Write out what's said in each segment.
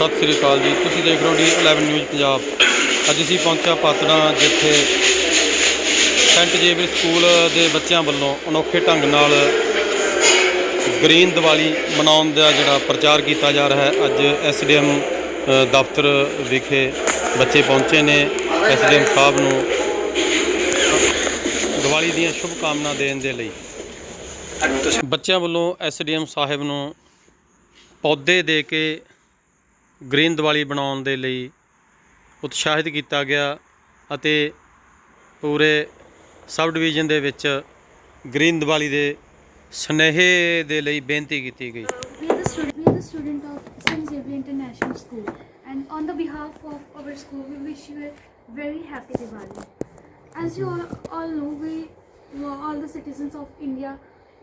ਸਤਿ ਸ੍ਰੀ ਅਕਾਲ ਜੀ। ਤੁਸੀਂ ਦੇਖ ਰਹੇ ਹੋ ਡੀ 11 ਨਿਊਜ਼ ਪੰਜਾਬ। ਅੱਜ ਅਸੀਂ ਪਹੁੰਚਿਆ ਪਾਤੜਾ, ਜਿੱਥੇ ਸੈਂਟ ਜੇਵਰ ਸਕੂਲ ਦੇ ਬੱਚਿਆਂ ਵੱਲੋਂ ਅਨੋਖੇ ਢੰਗ ਨਾਲ ਗ੍ਰੀਨ ਦੀਵਾਲੀ ਮਨਾਉਣ ਦਾ ਜਿਹੜਾ ਪ੍ਰਚਾਰ ਕੀਤਾ ਜਾ ਰਿਹਾ ਹੈ। ਅੱਜ ਐਸਡੀਐਮ ਦਫ਼ਤਰ ਵਿਖੇ ਬੱਚੇ ਪਹੁੰਚੇ ਨੇ। ਐਸਡੀਐਮ ਸਾਹਿਬ ਨੂੰ ਦੀਵਾਲੀ ਦੀਆਂ ਸ਼ੁਭ ਕਾਮਨਾ ਦੇਣ ਦੇ ਲਈ। ਬੱਚਿਆਂ ਵੱਲੋਂ ਐਸਡੀਐਮ ਸਾਹਿਬ ਨੂੰ ਪੌਦੇ ਦੇ ਕੇ ਗ੍ਰੀਨ ਦੀਵਾਲੀ ਬਣਾਉਣ ਦੇ ਲਈ ਉਤਸ਼ਾਹਿਤ ਕੀਤਾ ਗਿਆ ਅਤੇ ਪੂਰੇ ਸਬ ਡਿਵੀਜ਼ਨ ਦੇ ਵਿੱਚ ਗ੍ਰੀਨ ਦੀਵਾਲੀ ਦੇ ਸੁਨੇਹੇ ਦੇ ਲਈ ਬੇਨਤੀ ਕੀਤੀ ਗਈ We are the student, we are the student of St. Xavier International School, and on the behalf of our school, we wish you a very happy Diwali. As you all, all know, we well, all the citizens of India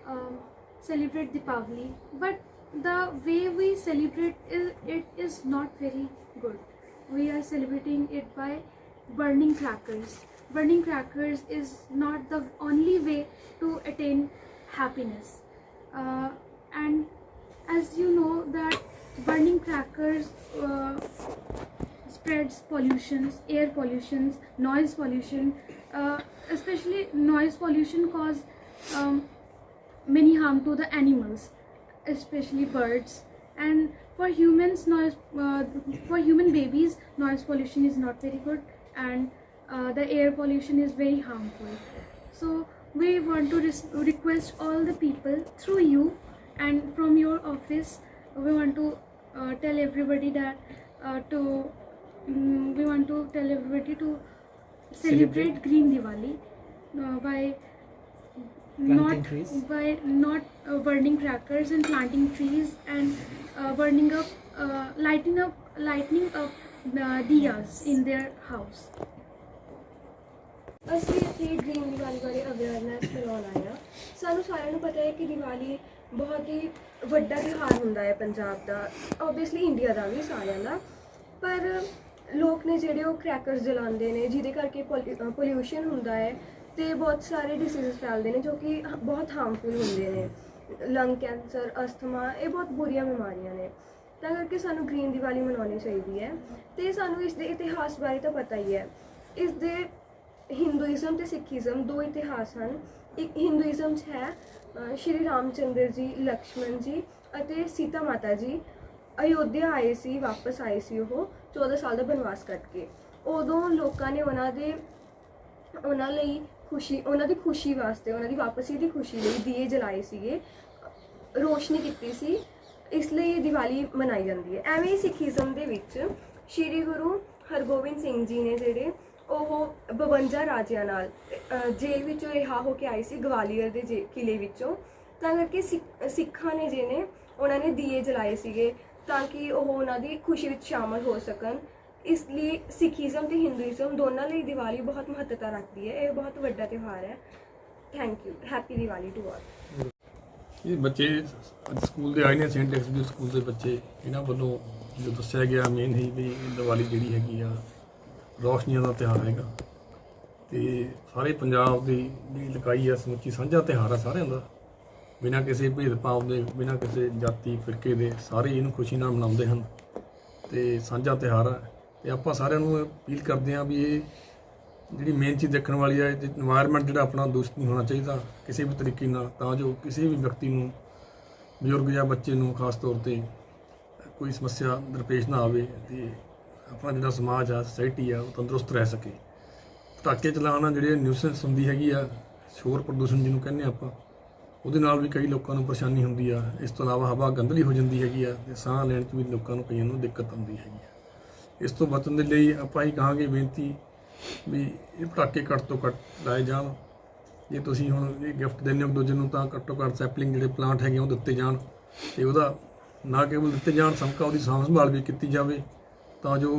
um, celebrate Diwali, but the way we celebrate is, it is not very good. We are celebrating it by burning crackers. Burning crackers is not the only way to attain happiness. Uh, and as you know that burning crackers uh, spreads pollutions air pollutions noise pollution uh, especially noise pollution cause um, many harm to the animals especially birds. And for humans noise uh, for human babies noise pollution is not very good and uh, the air pollution is very harmful. So we want to request all the people through you and from your office we want to uh, tell everybody that uh, to mm, we want to tell everybody to celebrate, green Diwali uh, by not trees? by not uh, burning crackers and planting trees and uh, burning up uh, lighting up lightening up uh, diyas in their house ਅਸੀਂ ਇੱਥੇ green Diwali ਬਾਰੇ awareness ਫੈਲਾਉਣ ਆਏ ਹਾਂ ਸਾਨੂੰ ਸਾਰਿਆਂ ਨੂੰ ਪਤਾ ਹੈ ਕਿ ਦੀਵਾਲੀ ਬਹੁਤ ਹੀ ਵੱਡਾ ਤਿਉਹਾਰ ਹੁੰਦਾ ਹੈ ਪੰਜਾਬ ਦਾ ਆਬਵੀਅਸਲੀ ਇੰਡੀਆ ਦਾ ਵੀ ਸਾਰਿਆਂ ਦਾ ਪਰ ਲੋਕ ਨੇ ਜਿਹੜੇ ਉਹ ਕ੍ਰੈਕਰਸ ਜਲਾਉਂਦੇ ਨੇ ਜਿਹਦੇ ਕਰਕੇ ਪੋਲਿਊਸ਼ਨ ਹੁੰਦਾ ਹੈ ਤੇ ਬਹੁਤ ਸਾਰੇ ਡਿਸੀਜ਼ ਫੈਲਦੇ ਨੇ ਜੋ ਕਿ ਹ- ਬਹੁਤ ਹਾਰਮਫੁਲ ਹੁੰਦੇ ਨੇ। ਲੰਗ ਕੈਂਸਰ ਅਸਥਮਾ ਇਹ ਬਹੁਤ ਬੁਰੀਆਂ ਬਿਮਾਰੀਆਂ ਨੇ। ਤਾਂ ਕਰਕੇ ਸਾਨੂੰ ਗ੍ਰੀਨ ਦੀਵਾਲੀ ਮਨਾਉਣੀ ਚਾਹੀਦੀ ਹੈ। ਤੇ ਸਾਨੂੰ ਇਸ ਦੇ ਇਤਿਹਾਸ ਬਾਰੇ ਤਾਂ ਪਤਾ ਹੀ ਹੈ। ਇਸ ਦੇ ਹਿੰਦੂਇਜ਼ਮ ਤੇ ਸਿੱਖੀਜ਼ਮ ਦੋ ਇਤਿਹਾਸ ਹਨ। ਇੱਕ ਹਿੰਦੂਇਜ਼ਮ 'ਚ ਹੈ ਅ, ਸ਼੍ਰੀ ਰਾਮਚੰਦਰ ਜੀ ਲਕਸ਼ਮਣ ਜੀ ਅਤੇ ਸੀਤਾ ਮਾਤਾ ਜੀ। ਅਯੋਧਿਆ ਆਏ ਸੀ ਵਾਪਸ ਆਏ ਸੀ ਉਹ 14 ਸਾਲ ਦਾ ਬਨਵਾਸ ਕੱਟ ਕੇ। ਉਦੋਂ ਲੋਕਾਂ ਨੇ ਉਹਨਾਂ ਦੇ ਉਹਨਾਂ ਲਈ ਖੁਸ਼ੀ, ਉਹਨਾਂ ਦੀ ਖੁਸ਼ੀ ਵਾਸਤੇ, ਉਹਨਾਂ ਦੀ ਵਾਪਸੀ ਦੀ ਖੁਸ਼ੀ ਲਈ ਦੀਏ ਜਲਾਏ ਸੀਗੇ। ਰੋਸ਼ਨੀ ਕੀਤੀ ਸੀ। ਇਸ ਲਈ ਇਹ ਦੀਵਾਲੀ ਮਨਾਈ ਜਾਂਦੀ ਹੈ। ਐਵੇਂ ਹੀ ਸਿੱਖੀਜ਼ਮ ਦੇ ਵਿੱਚ ਸ਼੍ਰੀ ਗੁਰੂ ਹਰਗੋਬਿੰਦ ਸਿੰਘ ਜੀ ਨੇ ਜਿਹੜੇ ਉਹ 52 ਰਾਜਿਆਂ ਨਾਲ ਜੇਲ੍ਹ ਵਿੱਚੋਂ ਰਿਹਾ ਹੋ ਕੇ ਆਏ ਸੀ, ਗਵਾਲੀਅਰ ਦੇ ਜੇ- ਕਿਲੇ ਵਿੱਚੋਂ। ਤਾਂ ਕਰਕੇ ਸਿੱਖ- ਸਿੱਖਾਂ ਨੇ ਜਿਹਨੇ ਉਹਨਾਂ ਨੇ ਦੀਏ ਜਲਾਏ ਸੀਗੇ ਤਾਂ ਕਿ ਉਹ ਉਹਨਾਂ ਦੀ ਖੁਸ਼ੀ ਵਿੱਚ ਸ਼ਾਮਲ ਹੋ ਸਕਣ। ਇਸ ਲਈ ਸਿੱਖੀਜ਼ਮ ਤੇ ਹਿੰਦੂਇਜ਼ਮ ਦੋਨਾਂ ਲਈ ਦੀਵਾਲੀ ਬਹੁਤ ਮਹੱਤਤਾ ਰੱਖਦੀ ਹੈ, ਇਹ ਬਹੁਤ ਵੱਡਾ ਤਿਉਹਾਰ ਹੈ। Thank you happy Diwali to all ਇਹ ਬੱਚੇ ਅੱਜ ਸਕੂਲ ਦੇ ਆਏ ਨੇ ਸੇਂਟ ਐਕਸਬੀ ਸਕੂਲ ਦੇ ਬੱਚੇ। ਇਹਨਾਂ ਵੱਲੋਂ ਜੋ ਦੱਸਿਆ ਗਿਆ ਮੇਨ ਹੀ ਵੀ ਇਹ ਦੀਵਾਲੀ ਜਿਹੜੀ ਹੈਗੀ ਆ, ਰੋਸ਼ਨੀਆਂ ਦਾ ਤਿਉਹਾਰ ਹੈਗਾ। ਤੇ ਸਾਰੇ ਪੰਜਾਬ ਦੀ ਜਿਹੜੀ ਲਕਾਈ ਆ, ਸਮੁੱਚੀ ਸਾਂਝਾ ਤਿਉਹਾਰ ਆ ਸਾਰਿਆਂ ਦਾ। ਬਿਨਾਂ ਕਿਸੇ ਭੇਦਭਾਵ ਦੇ, ਬਿਨਾਂ ਕਿਸੇ ਜਾਤੀ ਫਿਰਕੇ ਦੇ ਸਾਰੇ ਇਹਨੂੰ ਖੁਸ਼ੀ ਨਾਲ ਮਨਾਉਂਦੇ ਹਨ। ਤੇ ਸਾਂਝਾ ਤਿਉਹਾਰ ਆ। ਤੇ ਆਪਾਂ ਸਾਰਿਆਂ ਨੂੰ ਅਪੀਲ ਕਰਦੇ ਹਾਂ ਵੀ ਇਹ ਜਿਹੜੀ ਮੇਨ ਚੀਜ਼ ਦੇਖਣ ਵਾਲੀ ਆ ਹੈ এনवायरमेंट ਜਿਹੜਾ ਆਪਣਾ ਦੂਸ਼ਿਤ ਨਹੀਂ ਹੋਣਾ ਚਾਹੀਦਾ, ਕਿਸੇ ਵੀ ਤਰੀਕੇ ਨਾਲ, ਤਾਂ ਜੋ ਕਿਸੇ ਵੀ ਵਿਅਕਤੀ ਨੂੰ, ਬਜ਼ੁਰਗ ਜਾਂ ਬੱਚੇ ਨੂੰ ਖਾਸ ਤੌਰ ਤੇ ਕੋਈ ਸਮੱਸਿਆ ਦਰਪੇਸ਼ ਨਾ ਆਵੇ ਤੇ ਆਪਣਾ ਜਿਹੜਾ ਸਮਾਜ ਆ ਸੋਸਾਇਟੀ ਆ, ਉਹ ਤੰਦਰੁਸਤ ਰਹਿ ਸਕੇ। ਪਟਾਕੇ ਚਲਾਉਣਾ ਜਿਹੜੇ ਨਿਊਸੈਂਸ ਹੁੰਦੀ ਹੈਗੀ ਆ, ਸ਼ੋਰ ਪ੍ਰਦੂਸ਼ਣ ਜਿਹਨੂੰ ਕਹਿੰਦੇ ਆਪਾਂ, ਉਹਦੇ ਨਾਲ ਵੀ ਕਈ ਲੋਕਾਂ ਨੂੰ ਪਰੇਸ਼ਾਨੀ ਹੁੰਦੀ ਆ। ਇਸ ਤੋਂ ਇਲਾਵਾ ਹਵਾ ਗੰਦਲੀ ਹੋ ਜਾਂਦੀ ਹੈਗੀ ਆ ਤੇ ਸਾਹ ਲੈਣ 'ਚ ਵੀ ਲੋਕਾਂ ਨੂੰ ਕਈਆਂ ਨੂੰ ਦਿੱਕਤ ਆਉਂਦੀ ਹੈਗੀ ਇਸ ਤੋਂ ਬਚਣ ਦੇ ਲਈ ਆਪਾਂ ਹੀ ਕਹਾਂਗੇ ਬੇਨਤੀ ਵੀ ਇਹ ਪਟਾਕੇ ਘੱਟ ਤੋਂ ਘੱਟ ਲਾਏ ਜਾਣ। ਜੇ ਤੁਸੀਂ ਹੁਣ ਇਹ ਗਿਫਟ ਦਿੰਦੇ ਹੋ ਇੱਕ ਦੂਜੇ ਨੂੰ ਤਾਂ ਘੱਟੋ ਘੱਟ ਸੈਪਲਿੰਗ ਜਿਹੜੇ ਪਲਾਂਟ ਹੈਗੇ ਉਹ ਦਿੱਤੇ ਜਾਣ ਤੇ ਉਹਦਾ ਨਾ ਕੇਵਲ ਦਿੱਤੇ ਜਾਣ ਸਮਕਾ ਉਹਦੀ ਸਾਂਭ ਸੰਭਾਲ ਵੀ ਕੀਤੀ ਜਾਵੇ ਤਾਂ ਜੋ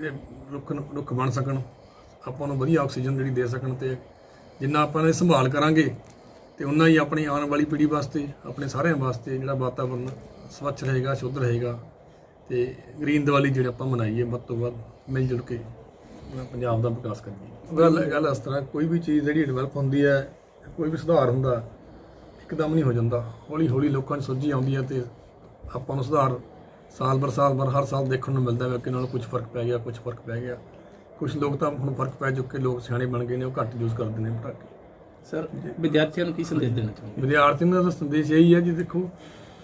ਇਹ ਰੁੱਖ ਰੁੱਖ ਬਣ ਸਕਣ, ਆਪਾਂ ਨੂੰ ਵਧੀਆ ਆਕਸੀਜਨ ਜਿਹੜੀ ਦੇ ਸਕਣ ਤੇ ਜਿੰਨਾ ਆਪਾਂ ਨੇ ਸੰਭਾਲ ਕਰਾਂਗੇ ਤੇ ਉਨਾ ਹੀ ਆਪਣੀ ਆਉਣ ਵਾਲੀ ਪੀੜ੍ਹੀ ਵਾਸਤੇ, ਆਪਣੇ ਸਾਰਿਆਂ ਵਾਸਤੇ ਜਿਹੜਾ ਵਾਤਾਵਰਨ ਸਵੱਛ ਰਹੇਗਾ, ਸ਼ੁੱਧ ਰਹੇਗਾ। ਤੇ ਗ੍ਰੀਨ ਦੀਵਾਲੀ ਜਿਹੜੇ ਆਪਾਂ ਮਨਾਈਏ ਵੱਧ ਤੋਂ ਵੱਧ ਮਿਲ ਜੁਲ ਕੇ ਪੰਜਾਬ ਦਾ ਵਿਕਾਸ ਕਰੀਏ। ਗੱਲ ਗੱਲ ਇਸ ਤਰ੍ਹਾਂ ਕੋਈ ਵੀ ਚੀਜ਼ ਜਿਹੜੀ ਡਿਵੈਲਪ ਹੁੰਦੀ ਹੈ ਕੋਈ ਵੀ ਸੁਧਾਰ ਹੁੰਦਾ ਇੱਕਦਮ ਨਹੀਂ ਹੋ ਜਾਂਦਾ। ਹੌਲੀ ਹੌਲੀ ਲੋਕਾਂ 'ਚ ਸੋਝੀ ਆਉਂਦੀ ਹੈ ਤੇ ਆਪਾਂ ਨੂੰ ਸੁਧਾਰ ਸਾਲ ਬਰ ਸਾਲ ਬਰ ਹਰ ਸਾਲ ਦੇਖਣ ਨੂੰ ਮਿਲਦਾ ਹੈ ਕਿ ਨਾਲ ਕੁਝ ਫ਼ਰਕ ਪੈ ਗਿਆ ਕੁਝ ਫ਼ਰਕ ਪੈ ਗਿਆ। ਕੁਝ ਲੋਕ ਤਾਂ ਹੁਣ ਫ਼ਰਕ ਪੈ ਚੁੱਕੇ ਲੋਕ ਸਿਆਣੇ ਬਣ ਗਏ ਨੇ ਉਹ ਘੱਟ ਯੂਜ਼ ਕਰਦੇ ਨੇ ਪਟਾਕੇ। ਸਰ ਵਿਦਿਆਰਥੀਆਂ ਨੂੰ ਕੀ ਸੰਦੇਸ਼ ਦੇਣਾ ਚਾਹੁੰਦੇ ਵਿਦਿਆਰਥੀਆਂ ਦਾ ਸੰਦੇਸ਼ ਇਹੀ ਹੈ ਜੀ ਦੇਖੋ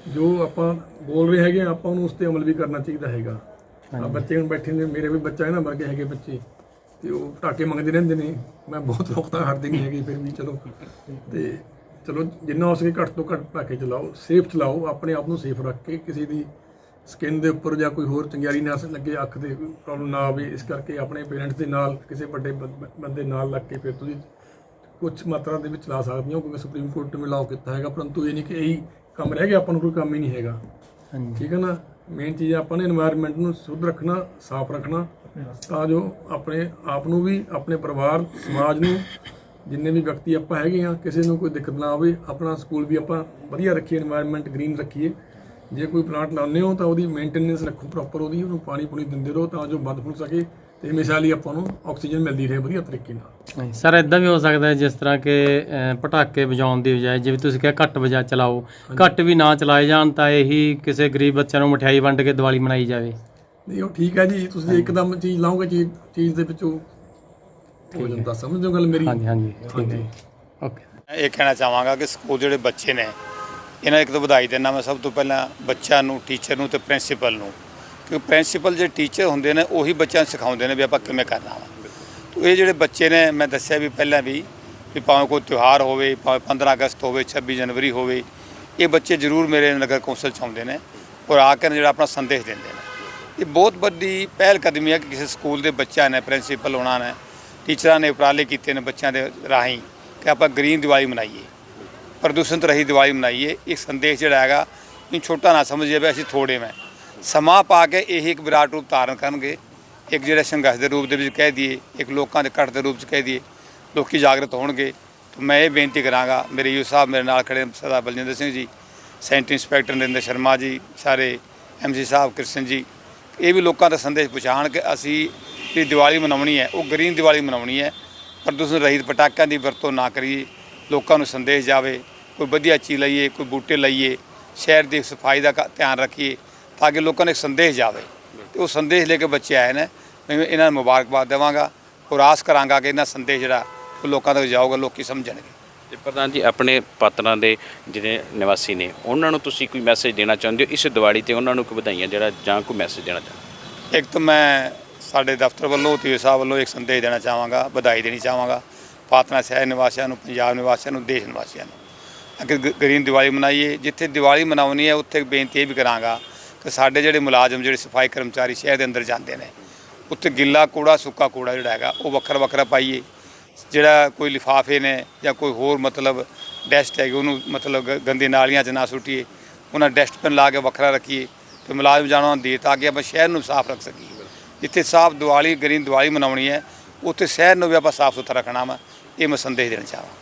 ਜੋ ਆਪਾਂ ਬੋਲ ਰਹੇ ਹੈਗੇ ਆਪਾਂ ਨੂੰ ਉਸ ਤੇ ਅਮਲ ਵੀ ਕਰਨਾ ਚਾਹੀਦਾ ਹੈਗਾ। ਆ ਬੱਚੇ ਹੁਣ ਬੈਠੇ ਨੇ ਮੇਰੇ ਵੀ ਬੱਚਾ ਇਹਨਾਂ ਵਰਗੇ ਹੈਗੇ ਬੱਚੇ। ਤੇ ਉਹ ਪਟਾਕੇ ਮੰਗਦੇ ਰਹਿੰਦੇ ਨੇ। ਮੈਂ ਬਹੁਤ ਰੋਕਤਾ ਹਟਦੀ ਨਹੀਂ ਹੈਗੀ ਫਿਰ ਵੀ ਚਲੋ। ਤੇ ਚਲੋ ਜਿੰਨਾ ਹੋ ਸਕੇ ਘੱਟ ਤੋਂ ਘੱਟ ਪਟਾਕੇ ਚਲਾਓ ਸੇਫ ਚਲਾਓ ਆਪਣੇ ਆਪ ਨੂੰ ਸੇਫ ਰੱਖ ਕੇ ਕਿਸੇ ਦੀ ਸਕਿਨ ਦੇ ਉੱਪਰ ਜਾਂ ਕੋਈ ਹੋਰ ਚੰਗਿਆਰੀ ਨਾ ਲੱਗੇ ਅੱਖ ਦੇ ਪ੍ਰੋਬਲਮ ਨਾ ਆਵੇ ਇਸ ਕਰਕੇ ਆਪਣੇ ਪੇਰੈਂਟਸ ਦੇ ਨਾਲ ਕਿਸੇ ਵੱਡੇ ਬੰਦੇ ਨਾਲ ਲੱਗ ਕੇ ਫਿਰ ਤੁਸੀਂ ਕੁਝ ਮਾਤਰਾ ਦੇ ਵਿੱਚ ਲਾ ਸਕਦੇ ਹੋ ਕਿਉਂਕਿ ਸੁਪਰੀਮ ਕੋਰਟ ਨੇ ਲਾਅ ਕੀਤਾ ਹੈਗਾ। ਪਰੰਤੂ ਇਹ ਨਹੀਂ ਕਿ ਇਹੀ ਕੰਮ ਰਹਿ ਗਿਆ ਆਪਾਂ ਨੂੰ ਕੋਈ ਕੰਮ ਹੀ ਨਹੀਂ ਹੈਗਾ। ਹਾਂਜੀ। ਠੀਕ ਹੈ ਨਾ? ਮੇਨ ਚੀਜ਼ ਆਪਾਂ ਨੇ এনवायरमेंट ਨੂੰ ਸ਼ੁੱਧ ਰੱਖਣਾ ਸਾਫ਼ ਰੱਖਣਾ ਤਾਂ ਜੋ ਆਪਣੇ ਆਪ ਨੂੰ ਵੀ ਆਪਣੇ ਪਰਿਵਾਰ ਸਮਾਜ ਨੂੰ ਜਿੰਨੇ ਵੀ ਵਿਅਕਤੀ ਆਪਾਂ ਹੈਗੇ ਆ ਕਿਸੇ ਨੂੰ ਕੋਈ ਦਿੱਕਤ ਨਾ ਆਵੇ ਆਪਣਾ ਸਕੂਲ ਵੀ ਆਪਾਂ ਵਧੀਆ ਰੱਖੀਏ এনवायरमेंट ਗ੍ਰੀਨ ਰੱਖੀਏ। ਜੇ ਕੋਈ ਪਲਾਂਟ ਲਾਉਂਦੇ ਹੋ ਤਾਂ ਉਹਦੀ ਮੇਨਟੇਨੈਂਸ ਰੱਖੋ ਪ੍ਰੋਪਰ ਉਹਦੀ ਉਹਨੂੰ ਪਾਣੀ ਪੂਣੀ ਦਿੰਦੇ ਰਹੋ ਤਾਂ ਜੋ ਵੱਧ ਫੁੱਲ ਸਕੇ ਤੇ ਹਮੇਸ਼ਾ ਲਈ ਆਪਾਂ ਨੂੰ ਆਕਸੀਜਨ ਮਿਲਦੀ ਰਹੇ ਵਧੀਆ ਤਰੀਕੇ ਨਾਲ। ਸਰ ਇਦਾਂ ਵੀ ਹੋ ਸਕਦਾ ਹੈ ਜਿਸ ਤਰ੍ਹਾਂ ਕਿ ਪਟਾਕੇ ਵਜਾਉਣ ਦੀ ਬਜਾਏ ਜਿਵੇਂ ਤੁਸੀਂ ਕਿਹਾ ਘੱਟ ਵਜਾ ਚਲਾਓ ਘੱਟ ਵੀ ਨਾ ਚਲਾਏ ਜਾਣ ਤਾਂ ਇਹੀ ਕਿਸੇ ਗਰੀਬ ਬੱਚਿਆਂ ਨੂੰ ਮਠਿਆਈ ਵੰਡ ਕੇ ਦੀਵਾਲੀ ਮਨਾਈ ਜਾਵੇ। ਨਹੀਂ ਉਹ ਠੀਕ ਹੈ ਜੀ ਤੁਸੀਂ ਇੱਕਦਮ ਚੀਜ਼ ਲਾਓਗੇ ਚੀਜ਼ ਚੀਜ਼ ਦੇ ਵਿੱਚੋਂ ਹੋ। ਜਾਂਦਾ ਸਮਝਦੇ ਹੋ ਗੱਲ ਮੇਰੀ? ਹਾਂਜੀ ਹਾਂਜੀ ਠੀਕ ਹੈ। ਓਕੇ। ਮੈਂ ਇਹ ਕਹਿਣਾ ਚਾਹਾਂਗਾ ਕਿ ਸਕੂਲ ਜਿਹੜੇ ਬੱਚੇ ਨੇ ਇਹਨਾਂ ਇੱਕ ਤਾਂ ਵਧਾਈ ਦਿੰਦਾ ਮੈਂ ਸਭ ਤੋਂ ਪਹਿਲਾਂ ਬੱਚਿਆਂ ਨੂੰ ਟੀਚਰ ਨੂੰ ਤੇ ਪ੍ਰਿੰਸੀਪਲ ਨੂੰ ਕਿਉਂਕਿ ਪ੍ਰਿੰਸੀਪਲ ਜਿਹੜੇ ਟੀਚਰ ਹੁੰਦੇ ਨੇ ਉਹੀ ਬੱਚਿਆਂ ਨੂੰ ਸਿਖਾਉਂਦੇ ਨੇ ਵੀ ਆਪਾਂ ਕਿਵੇਂ ਕਰਨਾ ਵਾ। ਤੋ ਇਹ ਜਿਹੜੇ ਬੱਚੇ ਨੇ, ਮੈਂ ਦੱਸਿਆ ਵੀ ਪਹਿਲਾਂ ਵੀ ਵੀ ਭਾਵੇਂ ਕੋਈ ਤਿਉਹਾਰ ਹੋਵੇ, ਭਾਵੇਂ 15 ਅਗਸਤ ਹੋਵੇ 26 ਜਨਵਰੀ ਹੋਵੇ, ਇਹ ਬੱਚੇ ਜ਼ਰੂਰ ਮੇਰੇ ਨਗਰ ਕੌਂਸਲ ਚ ਆਉਂਦੇ ਨੇ ਔਰ ਆ ਕੇ ਜਿਹੜਾ ਆਪਣਾ ਸੰਦੇਸ਼ ਦਿੰਦੇ ਨੇ। ਇਹ ਬਹੁਤ ਵੱਡੀ ਪਹਿਲ ਕਦਮੀ ਹੈ ਕਿ ਕਿਸੇ ਸਕੂਲ ਦੇ ਬੱਚਿਆਂ ਨੇ ਪ੍ਰਿੰਸੀਪਲ ਹੋਣਾ ਨੇ ਟੀਚਰਾਂ ਨੇ ਉਪਰਾਲੇ ਕੀਤੇ ਨੇ ਬੱਚਿਆਂ ਦੇ ਰਾਹੀਂ ਕਿ ਆਪਾਂ ਗ੍ਰੀਨ ਦੀਵਾਲੀ ਮਨਾਈਏ। ਪ੍ਰਦੂਸ਼ਣ ਰਹੀ ਦਿਵਾਲੀ ਮਨਾਈਏ ਇਹ ਸੰਦੇਸ਼ ਜਿਹੜਾ ਹੈਗਾ ਇਹ ਛੋਟਾ ਨਾ ਸਮਝੀਏ ਵੀ ਅਸੀਂ ਥੋੜੇ ਮੈਂ ਸਮਾਂ ਪਾ ਕੇ ਇਹ ਇੱਕ ਵਿਰਾਟ ਰੂਪ ਧਾਰਨ ਕਰਨਗੇ। ਇੱਕ ਜਿਹੜਾ ਸੰਘਰਸ਼ ਦੇ ਰੂਪ ਦੇ ਵਿੱਚ ਕਹਿ ਦਈਏ, ਇੱਕ ਲੋਕਾਂ ਦੇ ਇਕੱਠ ਦੇ ਰੂਪ 'ਚ ਕਹਿ ਦਈਏ, ਲੋਕੀ ਜਾਗਰਤ ਹੋਣਗੇ। ਤਾਂ ਮੈਂ ਇਹ ਬੇਨਤੀ ਕਰਾਂਗਾ, ਮੇਰੇ ਯੂ ਸਾਹਿਬ ਮੇਰੇ ਨਾਲ ਖੜੇ ਸਰਦਾਰ ਬਲਜਿੰਦਰ ਸਿੰਘ ਜੀ, ਸੈਂਟਰ ਇੰਸਪੈਕਟਰ ਨਰਿੰਦਰ ਸ਼ਰਮਾ ਜੀ, ਸਾਰੇ ਐਮਸੀ ਸਾਹਿਬ ਕ੍ਰਿਸ਼ਨ ਜੀ, ਇਹ ਵੀ ਲੋਕਾਂ ਦਾ ਸੰਦੇਸ਼ ਪਹੁੰਚਾਉਣ ਕਿ ਅਸੀਂ ਜਿਹੜੀ ਦੀਵਾਲੀ ਮਨਾਉਣੀ ਹੈ, ਉਹ ਗ੍ਰੀਨ ਦੀਵਾਲੀ ਮਨਾਉਣੀ ਹੈ। ਪ੍ਰਦੂਸ਼ਣ ਰਹਿਤ ਪਟਾਕਿਆਂ ਦੀ ਵਰਤੋਂ ਨਾ ਕਰੀਏ। ਲੋਕਾਂ ਨੂੰ ਸੰਦੇਸ਼ ਜਾਵੇ ਕੋਈ ਵਧੀਆ ਚੀਜ਼ ਲਈਏ ਕੋਈ ਬੂਟੇ ਲਈਏ ਸ਼ਹਿਰ ਦੀ ਸਫ਼ਾਈ ਦਾ ਧਿਆਨ ਰੱਖੀਏ ਤਾਂ ਕਿ ਲੋਕਾਂ ਨੂੰ ਇੱਕ ਸੰਦੇਸ਼ ਜਾਵੇ। ਤੇ ਉਹ ਸੰਦੇਸ਼ ਲੈ ਕੇ ਬੱਚੇ ਆਏ ਨੇ ਮੈਂ ਇਹਨਾਂ ਨੂੰ ਮੁਬਾਰਕਬਾਦ ਦੇਵਾਂਗਾ ਔਰ ਆਸ ਕਰਾਂਗਾ ਕਿ ਇਹਨਾਂ ਸੰਦੇਸ਼ ਜਿਹੜਾ ਉਹ ਲੋਕਾਂ ਤੱਕ ਜਾਊਗਾ ਲੋਕੀ ਸਮਝਣਗੇ। ਤੇ ਪ੍ਰਧਾਨ ਜੀ ਆਪਣੇ ਪਾਤਰਾਂ ਦੇ ਜਿਹੜੇ ਨਿਵਾਸੀ ਨੇ ਉਹਨਾਂ ਨੂੰ ਤੁਸੀਂ ਕੋਈ ਮੈਸੇਜ ਦੇਣਾ ਚਾਹੁੰਦੇ ਹੋ? ਇਸ ਦਿਵਾਲੀ ਤੇ ਉਹਨਾਂ ਨੂੰ ਕੋਈ ਵਧਾਈਆਂ ਜਿਹੜਾ ਜਾਂ ਕੋਈ ਮੈਸੇਜ ਦੇਣਾ ਚਾਹੁੰਦੇ ਇੱਕ ਤਾਂ ਮੈਂ ਸਾਡੇ ਦਫ਼ਤਰ ਵੱਲੋਂ ਤੇ ਸਾਹਿਬ ਵੱਲੋਂ ਇੱਕ ਸੰਦੇਸ਼ ਦੇਣਾ ਚਾਹਾਂਗਾ ਵਧਾਈ ਦੇਣੀ ਚਾਹਾਂਗਾ। ਪਾਤਨਾ ਸ਼ਹਿਰ ਨਿਵਾਸੀਆਂ ਨੂੰ, ਪੰਜਾਬ ਨਿਵਾਸੀਆਂ ਨੂੰ, ਦੇਸ਼ ਨਿਵਾਸੀਆਂ ਨੂੰ। ਅੱਗੇ ਗ- ਗਰੀਨ ਦੀਵਾਲੀ ਮਨਾਈਏ। ਜਿੱਥੇ ਦੀਵਾਲੀ ਮਨਾਉਣੀ ਹੈ, ਉੱਥੇ ਬੇਨਤੀ ਇਹ ਵੀ ਕਰਾਂਗਾ ਕਿ ਸਾਡੇ ਜਿਹੜੇ ਮੁਲਾਜ਼ਮ, ਜਿਹੜੇ ਸਫ਼ਾਈ ਕਰਮਚਾਰੀ ਸ਼ਹਿਰ ਦੇ ਅੰਦਰ ਜਾਂਦੇ ਨੇ, ਉੱਥੇ ਗਿੱਲਾ ਕੂੜਾ, ਸੁੱਕਾ ਕੂੜਾ ਜਿਹੜਾ ਹੈਗਾ, ਉਹ ਵੱਖਰਾ ਵੱਖਰਾ ਪਾਈਏ। ਜਿਹੜਾ ਕੋਈ ਲਿਫਾਫੇ ਨੇ ਜਾਂ ਕੋਈ ਹੋਰ ਮਤਲਬ ਡਸਟ ਹੈਗੀ, ਉਹਨੂੰ ਮਤਲਬ ਗ- ਗੰਦੀ ਨਾਲੀਆਂ 'ਚ ਨਾ ਸੁੱਟੀਏ। ਉਹਨਾਂ ਡਸਟਬਿਨ ਲਾ ਕੇ ਵੱਖਰਾ ਰੱਖੀਏ ਤੇ ਮੁਲਾਜ਼ਮ ਜਾਣਾ ਦੇ ਤਾਂ ਕਿ ਆਪਾਂ ਸ਼ਹਿਰ ਨੂੰ ਸਾਫ਼ ਰੱਖ ਸਕੀਏ। ਜਿੱਥੇ ਸਾਫ਼ ਦੀਵਾਲੀ, ਗਰੀਨ ਦੀਵਾਲੀ ਮਨਾਉਣੀ ਹੈ, ਉੱਥੇ ਸ਼ਹਿਰ ਨੂੰ ਵੀ ਆਪਾਂ ਸਾਫ਼ ਸੁਥਰਾ ਰੱਖਣਾ ਵਾ। ਇਹ ਮੈਂ ਸੰਦੇਸ਼ ਦੇਣਾ ਚਾਹਾਂਗਾ